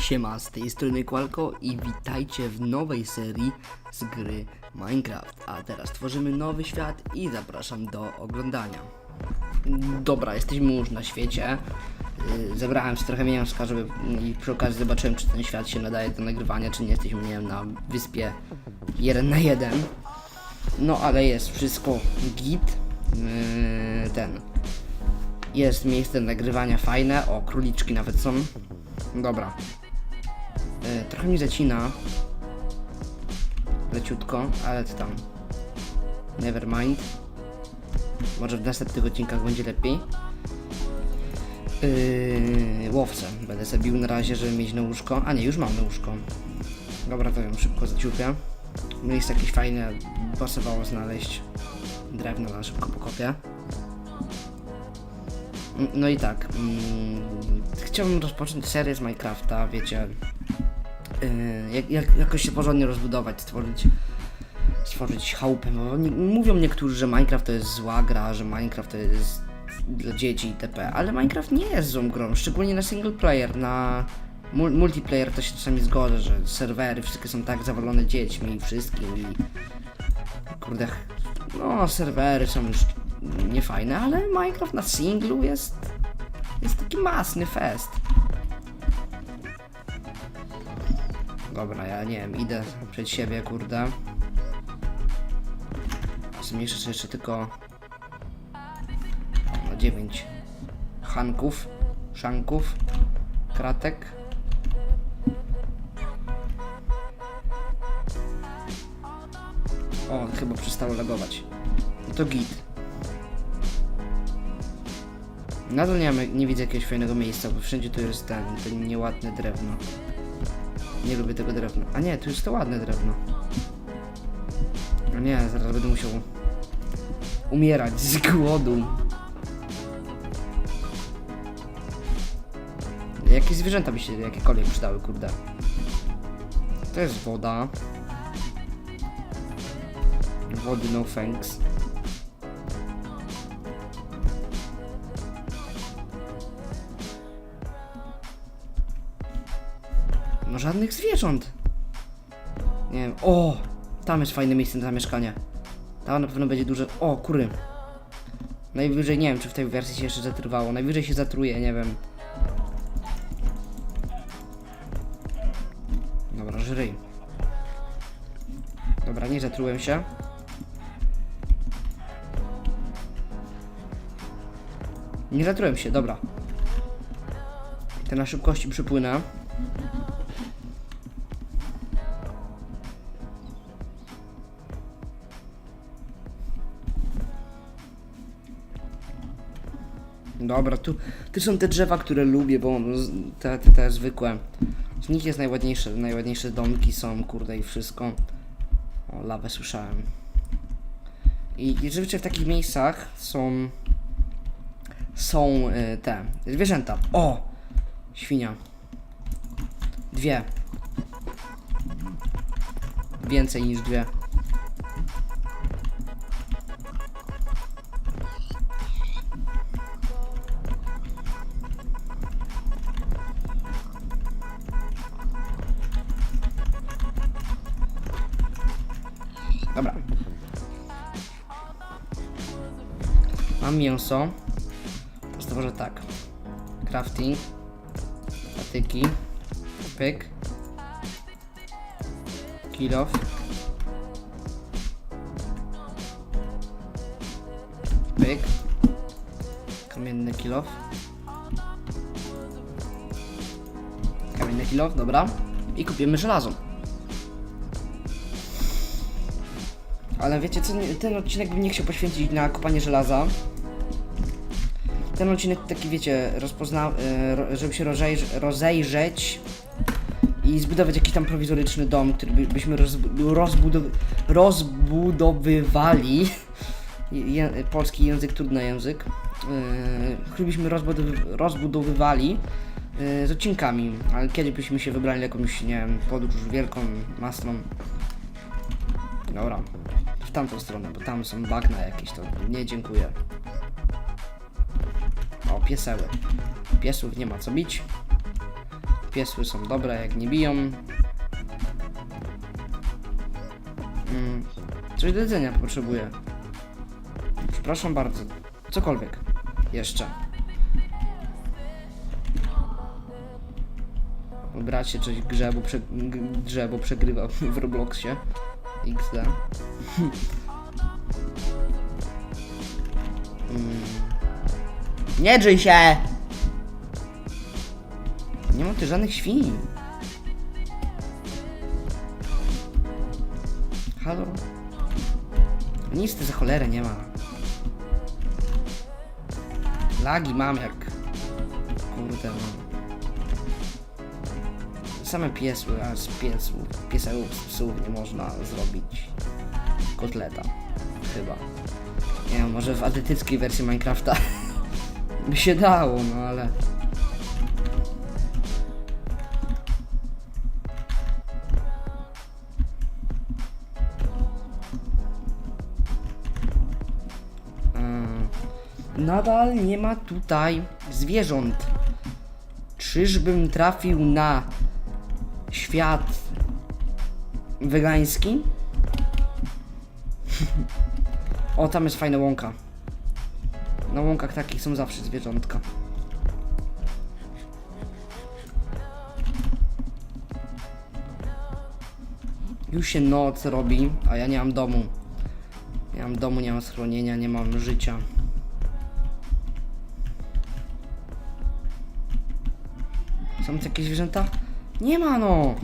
Siema, z tej strony Qualco i witajcie w nowej serii z gry Minecraft. A teraz tworzymy nowy świat i zapraszam do oglądania. Dobra, jesteśmy już na świecie. Yy, Zebrałem sobie trochę mięska, żeby i przy okazji zobaczyłem, czy ten świat się nadaje do nagrywania, czy nie jesteśmy, nie wiem, na wyspie 1 na 1. No, ale jest wszystko git. Yy, ten. Jest miejsce nagrywania fajne. O, króliczki nawet są. Dobra. E, trochę mi zacina. Leciutko, ale to tam. Never mind. Może w następnych odcinkach będzie lepiej. Yy, łowcę będę sobie bił na razie, żeby mieć na łóżko. A nie, już mamy łóżko. Dobra, to ją szybko zaciupię. Miejsce jakieś fajne, pasowało znaleźć. Drewno na szybko pokopię. Mm, No i tak. Mm, chciałbym rozpocząć serię z Minecrafta, wiecie. Yy, jak, jak, jakoś się porządnie rozbudować, stworzyć stworzyć chałupę. Bo oni, mówią niektórzy, że Minecraft to jest zła gra, że Minecraft to jest dla dzieci itp. Ale Minecraft nie jest złą grą, szczególnie na single player, na mul- multiplayer to się czasami zgodzę, że serwery wszystkie są tak zawalone dziećmi i wszystkim i kurde, no serwery są już niefajne, ale Minecraft na singlu jest jest taki masny fest. Dobra, ja nie wiem, idę przed siebie, kurde. Zmniejszę jeszcze tylko no 9 hanków, szanków, kratek. O, chyba przestało lagować. No to git. Nadal nie, nie widzę jakiegoś fajnego miejsca, bo wszędzie tu jest ten, ten nieładne drewno. Nie lubię tego drewna. A nie, tu jest to ładne drewno. No nie, zaraz będę musiał umierać z głodu. Jakie zwierzęta by się jakiekolwiek przydały, kurde. To jest woda. Wody no thanks. No żadnych zwierząt. Nie wiem. O! Tam jest fajne miejsce na zamieszkanie. Tam na pewno będzie duże. O, kury. Najwyżej nie wiem, czy w tej wersji się jeszcze zatruwało. Najwyżej się zatruje, nie wiem. Dobra, żryj. Dobra, nie zatrułem się. Nie zatrułem się, dobra. Te na szybkości przypłynę. Dobra, tu, tu są te drzewa, które lubię, bo te, te, te zwykłe. Z nich jest najładniejsze, najładniejsze domki są, kurde i wszystko. O, lawę słyszałem. I rzeczywiście w takich miejscach są są y, te zwierzęta. O! Świnia. Dwie. Więcej niż dwie. Mięso. To stworzę tak. Crafting. Patyki. Pyk. Kill off. Pyk. Kamienny kill off. Kamienny kill off, dobra. I kupimy żelazo. Ale wiecie co, ten odcinek bym nie chciał poświęcić na kopanie żelaza. Ten odcinek taki, wiecie, rozpozna, e, żeby się rozejrz, rozejrzeć i zbudować jakiś tam prowizoryczny dom, który by, byśmy rozbu- rozbudow, rozbudowywali. Je, polski język, trudny język. E, który byśmy rozbudowy, rozbudowywali e, z odcinkami, ale kiedy byśmy się wybrali jakąś, nie wiem, podróż wielką, masną. Dobra, w tamtą stronę, bo tam są bagna jakieś, to nie dziękuję. Pieseły. Piesów nie ma co bić. Piesły są dobre, jak nie biją. Mm, coś do jedzenia potrzebuję. Przepraszam bardzo. Cokolwiek. Jeszcze. Bracie coś grze, bo, prze, g- grze, bo przegrywa w Robloxie. XD. mm. Nie drzyj się! Nie mam tu żadnych świń. Halo? Nic ty za cholerę nie ma. Lagi mam jak... Kurde mam. Same piesły, a z piesów, piesełów psów nie można zrobić kotleta. Chyba. Nie wiem, może w atletyckiej wersji Minecrafta by się dało, no ale... Mm, Nadal nie ma tutaj zwierząt. Czyżbym trafił na świat wegański? o, tam jest fajna łąka. Na łąkach takich są zawsze zwierzątka. Już się noc robi, a ja nie mam domu. Nie mam domu, nie mam schronienia, nie mam życia. Są tu jakieś zwierzęta? Nie ma no!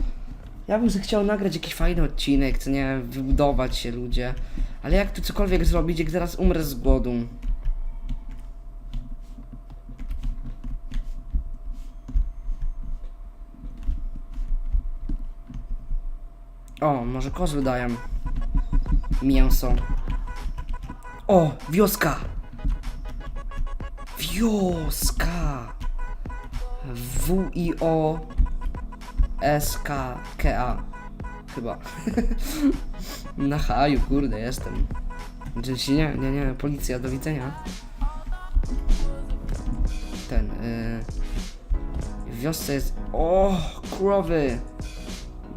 Ja bym chciał nagrać jakiś fajny odcinek, co nie, wybudować się ludzie. Ale jak tu cokolwiek zrobić, jak zaraz umrę z głodu? O, może kozły dają. Mięso. O, wioska! Wioska! W-I-O S-K-K-A Chyba. Na haju, kurde, jestem. Czy nie, nie, nie, policja, do widzenia. Ten, y... W wiosce jest... O, krowy!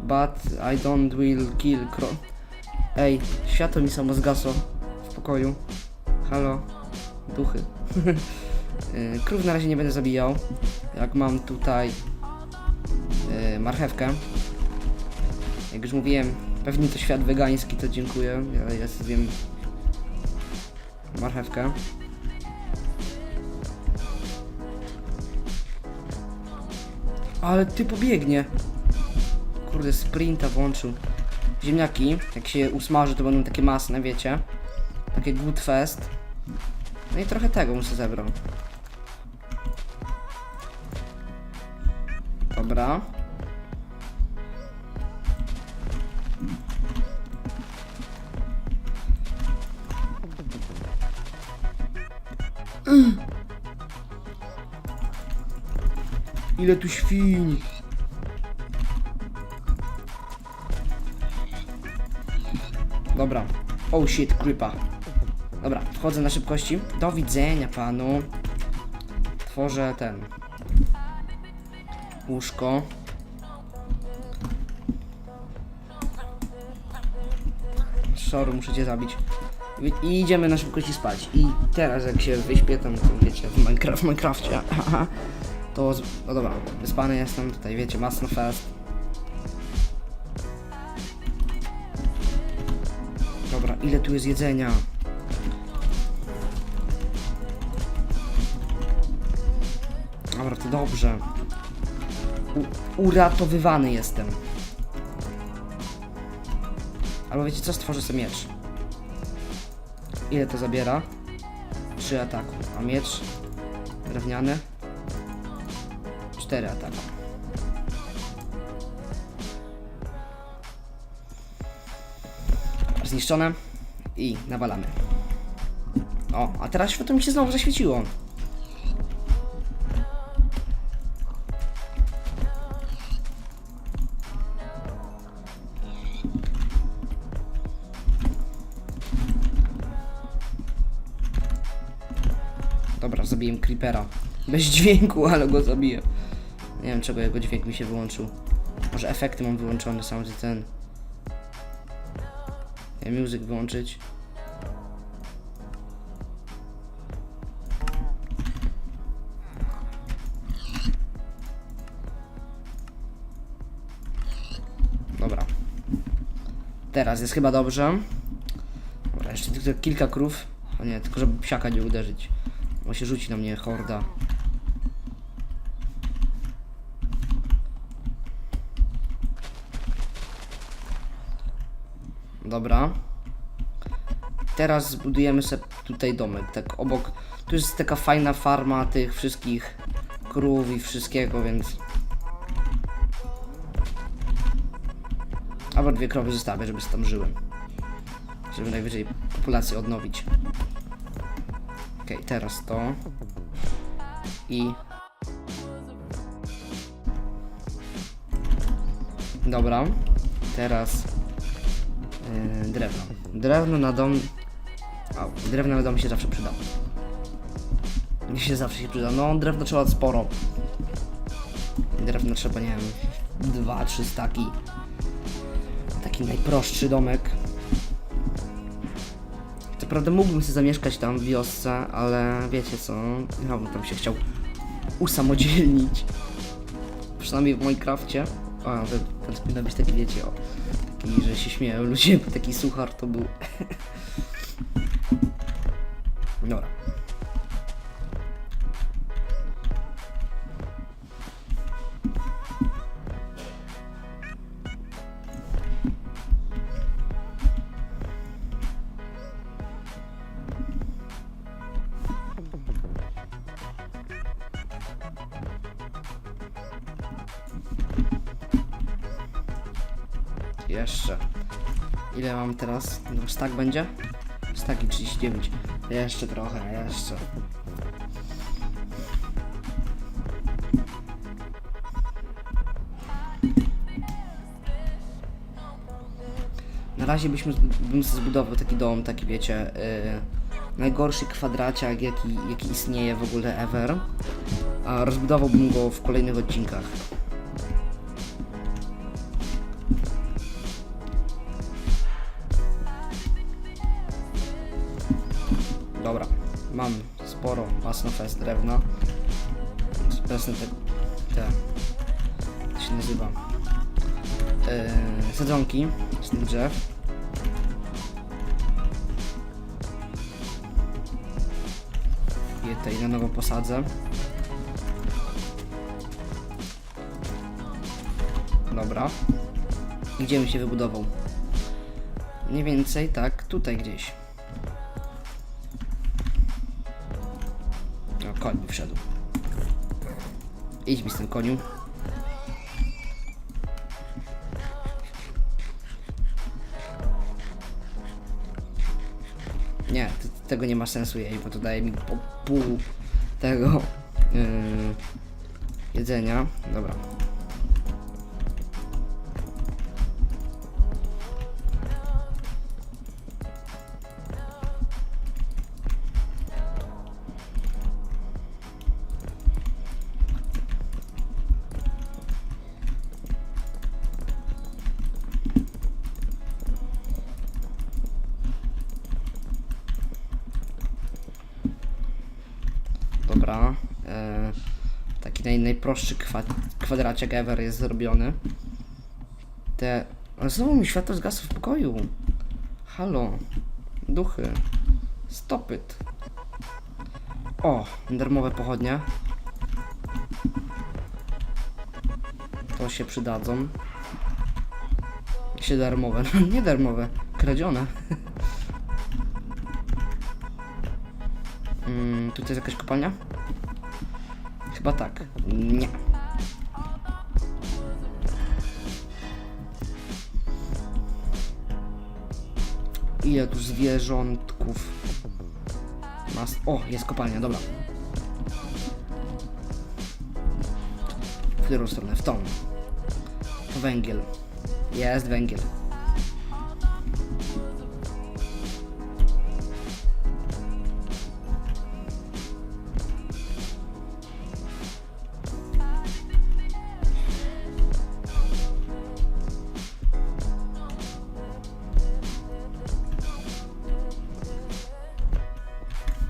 But I don't will kill kro... Ej, światło mi samo zgasło w pokoju. Halo? Duchy. Y, Krów na razie nie będę zabijał. Jak mam tutaj y, marchewkę. Jak już mówiłem, pewnie to świat wegański, to dziękuję. Ja, ja zjem marchewkę. Ale ty pobiegnie. Kurde, sprinta włączył. Ziemniaki, jak się usmaży, to będą takie masne, wiecie. Takie good fest. No i trochę tego muszę zebrał. Dobra. Ile tu świń? Oh shit, creepa. Dobra, wchodzę na szybkości. Do widzenia panu. Tworzę ten. Łóżko. Szoru, muszę cię zabić. I- idziemy na szybkości spać. I teraz jak się wyśpię, tam, to wiecie, w, Minecraft, w Minecrafcie, to, no dobra, wyspany jestem, tutaj wiecie, masno fest. Ile tu jest jedzenia? Dobra, to dobrze. U uratowywany jestem. Albo wiecie co, stworzę sobie miecz. Ile to zabiera? 3 ataku. A miecz drewniany? 4 ataku. Zniszczone i nawalamy. O, a teraz światło mi się znowu zaświeciło. Dobra, zabiję creepera. Bez dźwięku, ale go zabiję. Nie wiem czego jego dźwięk mi się wyłączył. Może efekty mam wyłączone, sam ten. Music wyłączyć. Dobra. Teraz jest chyba dobrze. Dobra, jeszcze tylko kilka krów. O nie, tylko żeby psiaka nie uderzyć. Bo się rzuci na mnie horda. Dobra. Teraz zbudujemy sobie tutaj domek, tak obok. Tu jest taka fajna farma tych wszystkich krów i wszystkiego, więc... Albo dwie krowy zostawię, żeby tam żyły. Żeby najwyżej populację odnowić. Okej, teraz to. I... Dobra. Teraz... Yy, drewno. Drewno na dom... Au, drewno na dom się zawsze przyda. Mi się zawsze się przyda. No, drewno trzeba sporo. Drewno trzeba, nie wiem, dwa, trzy staki. Taki najprostszy domek. Co prawda mógłbym sobie zamieszkać tam w wiosce, ale wiecie co, ja bym tam się chciał usamodzielnić. Przynajmniej w Minecrafcie. O, to, to powinno być taki, wiecie, o, taki, że się śmieją ludzie, bo taki suchar to był. Dobra. Jeszcze. Ile mam teraz? No, stack będzie? Staki 39. Jeszcze trochę, jeszcze. Na razie byśmy, bym zbudował taki dom, taki wiecie, yy, najgorszy kwadraciak, jaki, jaki istnieje w ogóle ever. A rozbudowałbym go w kolejnych odcinkach. Sporo masnofest drewna. Wezmę te, te, to się nazywa, yy, sadzonki z tych drzew. Je tutaj na nowo posadzę. Dobra. Gdzie mi się wybudował? Mniej więcej tak, tutaj gdzieś. Wszedł. Idź mi z tym koniu. Nie, tego nie ma sensu jej, bo to daje mi po pół tego yy, jedzenia. Dobra. Najprostszy kwa, kwadraciak ever jest zrobiony. Te... Ale znowu mi światło zgasło w pokoju. Halo. Duchy. Stopyt. O, darmowe pochodnie. To się przydadzą. Się darmowe. Nie darmowe. Kradzione. Mm, tutaj jest jakaś kopalnia? Chyba tak. Nie. Ile tu zwierzątków? Mas... O, jest kopalnia, dobra. W którą stronę? W tą. To węgiel. Jest węgiel.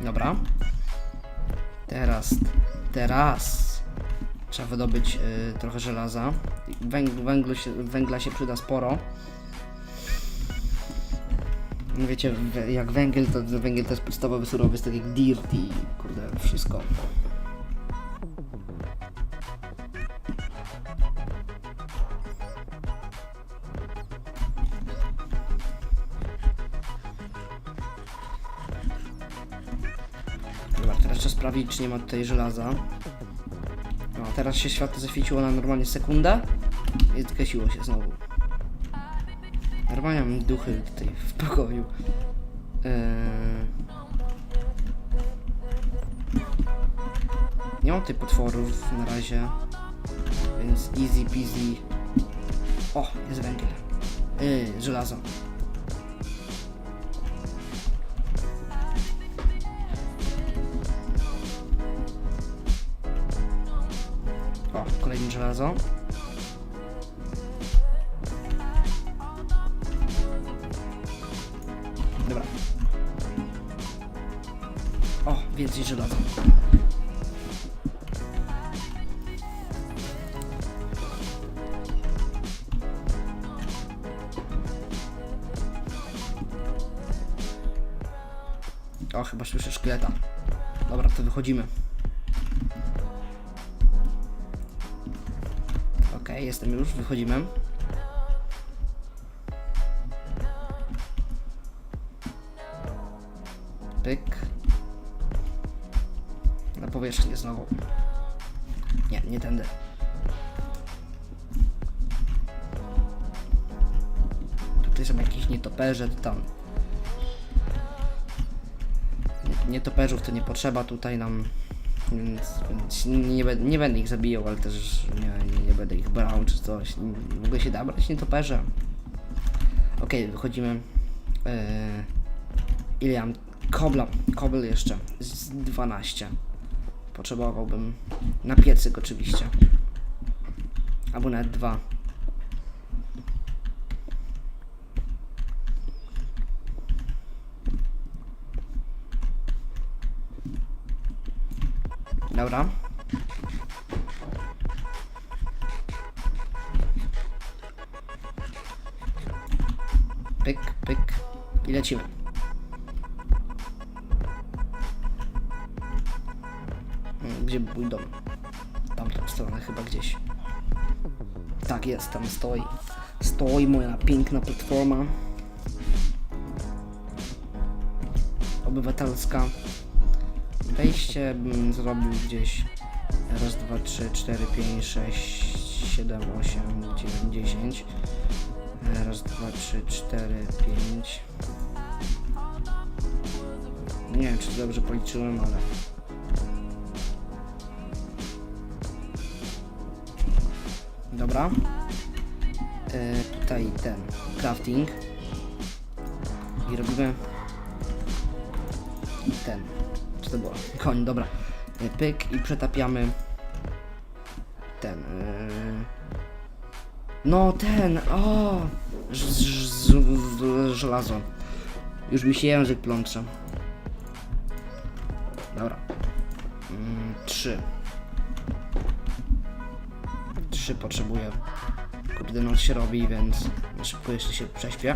Dobra. Teraz, teraz trzeba wydobyć y, trochę żelaza. Węg, węglu się, węgla się przyda sporo. Wiecie, jak węgiel, to węgiel to jest podstawowy surowiec, tak jak dirt i kurde, wszystko. Czy nie ma tutaj żelaza. No, teraz się światło zaświeciło na normalnie sekundę i zgasiło się znowu. Normalnie mam duchy tutaj w pokoju. Eee... Nie mam tutaj potworów na razie, więc easy peasy. O, jest węgiel. Yy, żelazo. Żelazo. Dobra. O, więcej żelaza. O, chyba słyszę szkieleta. Dobra, to wychodzimy. Jestem już, wychodzimy. Pyk. Na powierzchnię znowu. Nie, nie tędy. Tutaj są jakieś nietoperze, to tam. Nie- Nietoperzów to nie potrzeba tutaj nam. Więc, więc nie, nie, bę- nie będę ich zabijał, ale też nie będę ich brał czy coś. W ogóle się da brać nietoperze. Okej, wychodzimy. Yy, ile mam? Kobla, kobel jeszcze. Z 12. Potrzebowałbym na piecyk oczywiście. Albo nawet dwa. Dobra. Lecimy. Mm, Gdzie był dom? Tamtą stronę chyba gdzieś. Tak jest, tam stoi. Stoi moja piękna platforma. Obywatelska. Wejście bym zrobił gdzieś raz, dwa, trzy, cztery, pięć, sześć, siedem, osiem, dziewięć, dziesięć. Raz, dwa, trzy, cztery, pięć. Nie wiem, czy dobrze policzyłem, ale... Dobra. E, tutaj ten crafting. I robimy ten. Co to było? Koń, dobra. E, Pyk i przetapiamy ten. e, No ten, o! Żelazo. Już mi się język plącze. Dobra. Mm, Trzy. Trzy potrzebuję. Kurde, noc się robi, więc szybko jeszcze się prześpię.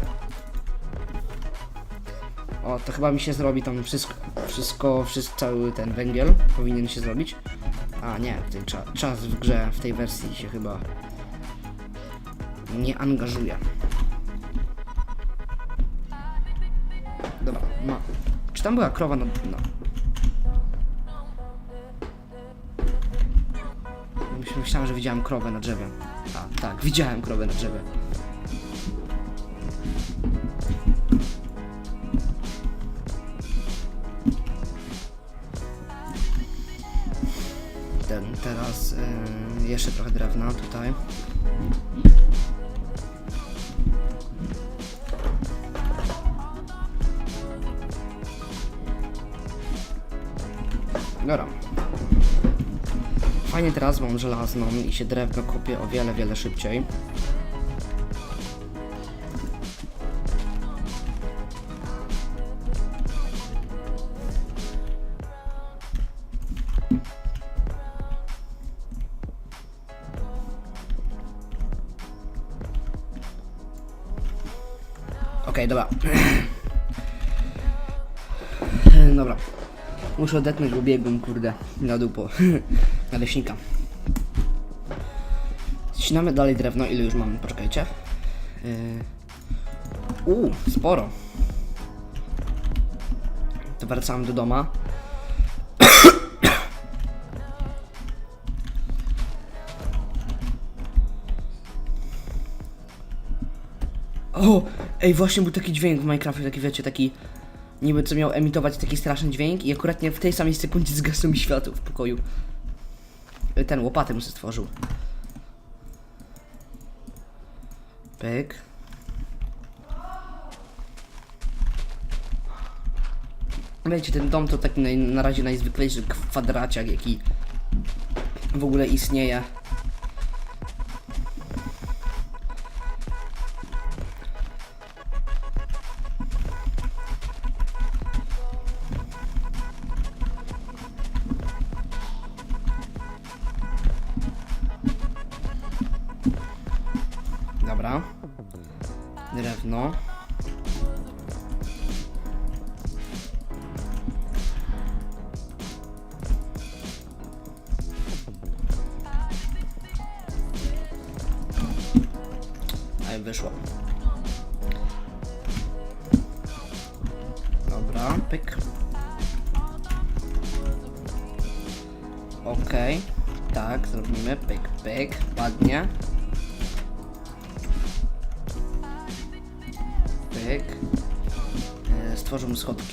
O, to chyba mi się zrobi tam wszystko, wszystko, wszystko cały ten węgiel powinien się zrobić. A nie, ten cza, czas w grze, w tej wersji się chyba nie angażuje. Dobra, no. Czy tam była krowa na... no. Myślałem, że widziałem krowę na drzewie. A, tak, widziałem krowę na drzewie. Ten, teraz y, jeszcze trochę drewna tutaj. Dobra. Fajnie teraz mam żelazną i się drewno kupię o wiele, wiele szybciej. Okej, okay, dobra. Dobra. Muszę odetnąć ubiegłym, kurde, na dupo. leśnika. Ścinamy dalej drewno. Ile już mamy? Poczekajcie. Yy... Uuu, sporo. To wracamy do doma. O! Ej, właśnie był taki dźwięk w Minecraftie, taki wiecie, taki niby co miał emitować taki straszny dźwięk i akuratnie w tej samej sekundzie zgasło mi światło w pokoju. Ten łopatę mu sobie stworzył. Pyk. Wiecie, ten dom to taki naj, na razie najzwyklejszy kwadraciak, jaki w ogóle istnieje. Dobra. Drewno.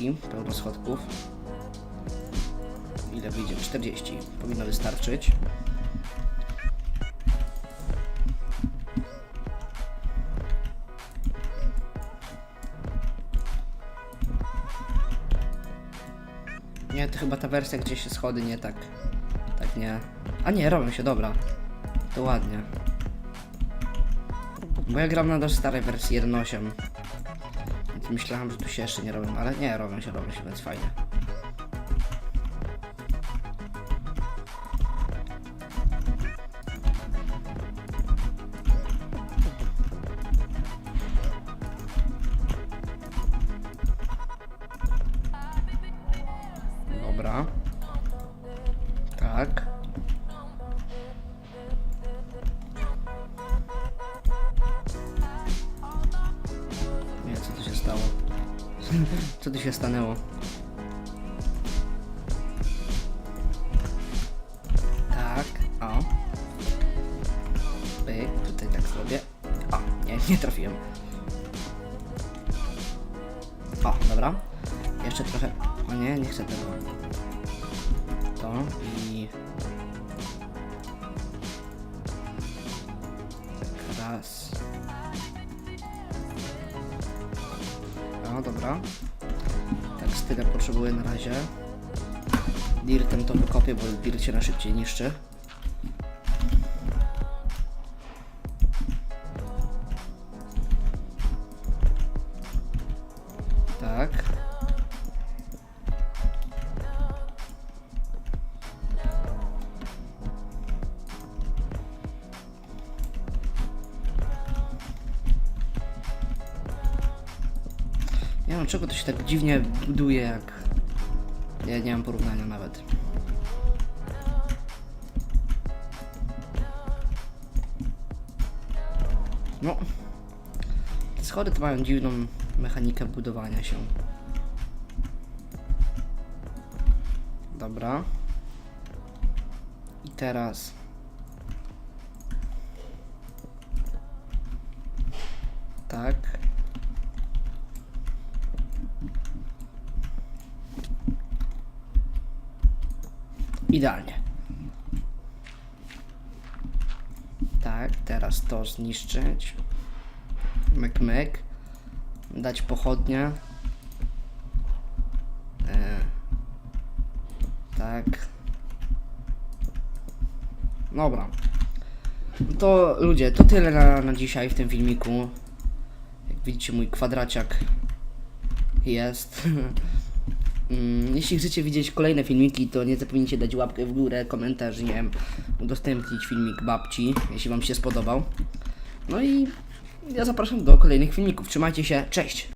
Pełno schodków. Ile wyjdzie? 40. Powinno wystarczyć. Nie, to chyba ta wersja, gdzie się schody nie tak. Tak nie. A nie, robią się, dobra. To ładnie. Bo ja gram starej wersji 1.8. Myślałem, że tu się jeszcze nie robią, ale nie, robią się, robią się, więc fajnie. Co tu się stanęło? Szybciej niszczy. Tak. Nie wiem, czego to się tak dziwnie buduje, jak... Ja nie mam porównania nawet. Schody to mają dziwną mechanikę budowania się. Dobra. I teraz... Tak. Idealnie. Tak, teraz to zniszczyć. Myk. Dać pochodnie. E, tak. Dobra. To ludzie, to tyle na, na dzisiaj w tym filmiku. Jak widzicie, mój kwadraciak jest. Mm, Jeśli chcecie widzieć kolejne filmiki, to nie zapomnijcie dać łapkę w górę, komentarz, nie wiem, udostępnić filmik babci, jeśli Wam się spodobał. No i ja zapraszam do kolejnych filmików. Trzymajcie się, cześć!